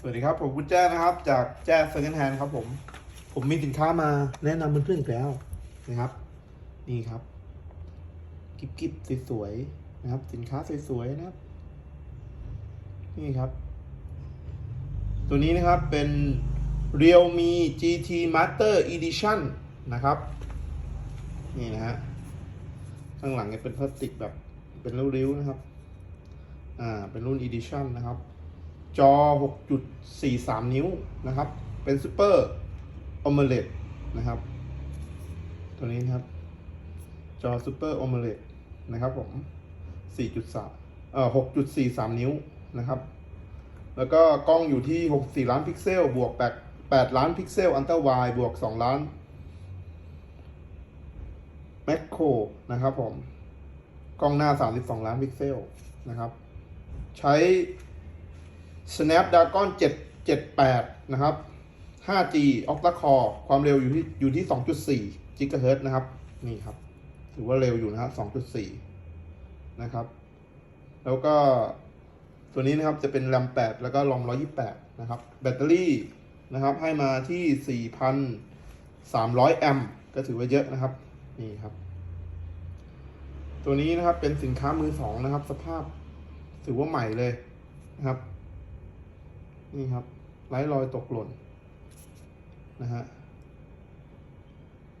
สวัสดีครับ ผมคุณแจ้นะครับ จากแจ้เซ็นแฮนครับผม ผมมีสินค้ามาแนะนำเพื่อนๆอีกแล้วนะครับ นี่ครับ กิ๊บกิ๊บสวยๆนะครับ สินค้าสวยๆนะครับ นี่ครับ ตัวนี้นะครับเป็น Realme GT Master Edition นะครับ นี่นะฮะข้างหลังเนี่ยเป็นพลาสติกแบบเป็นริ้วๆนะครับ อ่า เป็นรุ่น Edition นะครับ จอ 6.43 นิ้วนะครับ เป็น Super AMOLED นะครับ ตัวนี้นะครับ จอ Super AMOLED นะครับผม 4.3 เอ่อ 6.43 นิ้วนะครับ แล้วก็กล้องอยู่ที่ 64 ล้านพิกเซล บวก 8 8ล้านพิกเซล อันเตอร์ไวบวก 2 ล้านแมคโครนะครับผม กล้องหน้า 32 ล้านพิกเซลนะครับ ใช้ Snapdragon 778 นะครับ 5G Octa Core ความเร็วอยู่ที่อยู่ที่ 2.4 GHz นะครับ นี่ครับ ถือว่าเร็วอยู่นะครับ2.4 นะครับ แล้วก็ตัวนี้นะครับจะเป็น RAM 8 แล้วก็ ROM 128 นะครับ แบตเตอรี่นะครับ ให้มาที่ 4,300 แอมป์ก็ถือว่าเยอะนะครับ นี่ครับ ตัวนี้นะครับเป็นสินค้ามือสองนะครับ สภาพถือว่าใหม่เลยนะครับ นี่ครับไร้รอยตกหล่นนะฮะ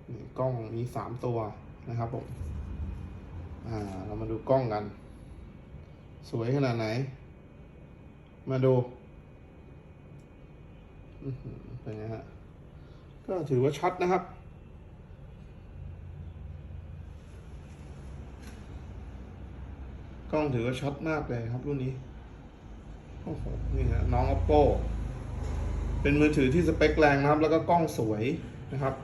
นี่กล้องมีสามตัวนะครับผมอ่าเรามาดูกล้องกัน สวยขนาดไหน มาดูเป็นไงฮะก็ถือว่าชัดนะครับกล้องถือว่าชัดมากเลยครับรุ่นนี้ โอ้โห นี่ฮะน้อง oppo เป็นมือถือที่สเปคแรงนะครับ แล้วก็กล้องสวยนะครับ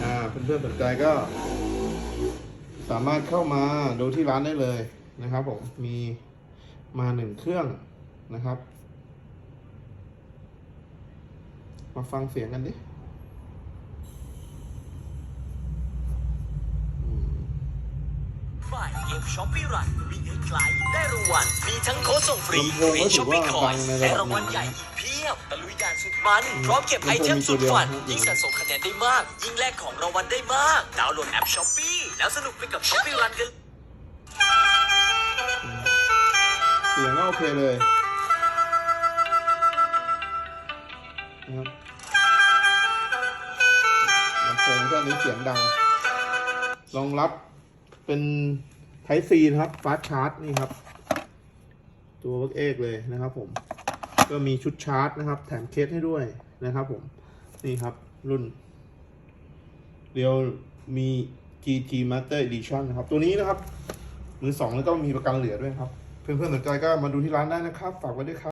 อ่า เพื่อนๆสนใจก็ สามารถเข้ามาดูที่ร้านได้เลยนะครับผม มีมาหนึ่งเครื่องนะครับ มาฟังเสียงกันดิบ่ายเกมช้อปปี้รันมี เงินไกลได้รางวัลมีทั้งโค้ดส่งฟรีลำโพงฟรีก็ถืช้ออปว่าปี้คอยดังในระดับและรางวัลใหญ่หนึ่งนะอีกเพียบตะลุยด่านสุดมันพร้อมเก็บลำโพงไอเทมมีตัสุวดเดียวฝันนะยิ่งสะสมคะแนนได้มาก ยิ่งแลกของรางวัลได้มาก ดาวน์โหลดแอปช้อปปี้แล้วสนุกไปกับช้อปปี้รันกันเสียงก็โอเคเลยนะครับลำโพงเครื่องนี้เสียงดังรองรับเป็น Type C นะครับฟาสชาร์จนี่ครับ ตัวเวิร์กเอกเลยนะครับ ผม ก็มีชุดชาร์จนะครับ แถมเคสให้ด้วยนะครับ ผม นี่ครับรุ่นเรียวมี GT Master Edition นะครับ ตัวนี้นะครับ มือสองแล้วก็มีประกันเหลือด้วยครับ เพื่อนๆสนใจก็มาดูที่ร้านได้นะครับ ฝากไว้ด้วยครับ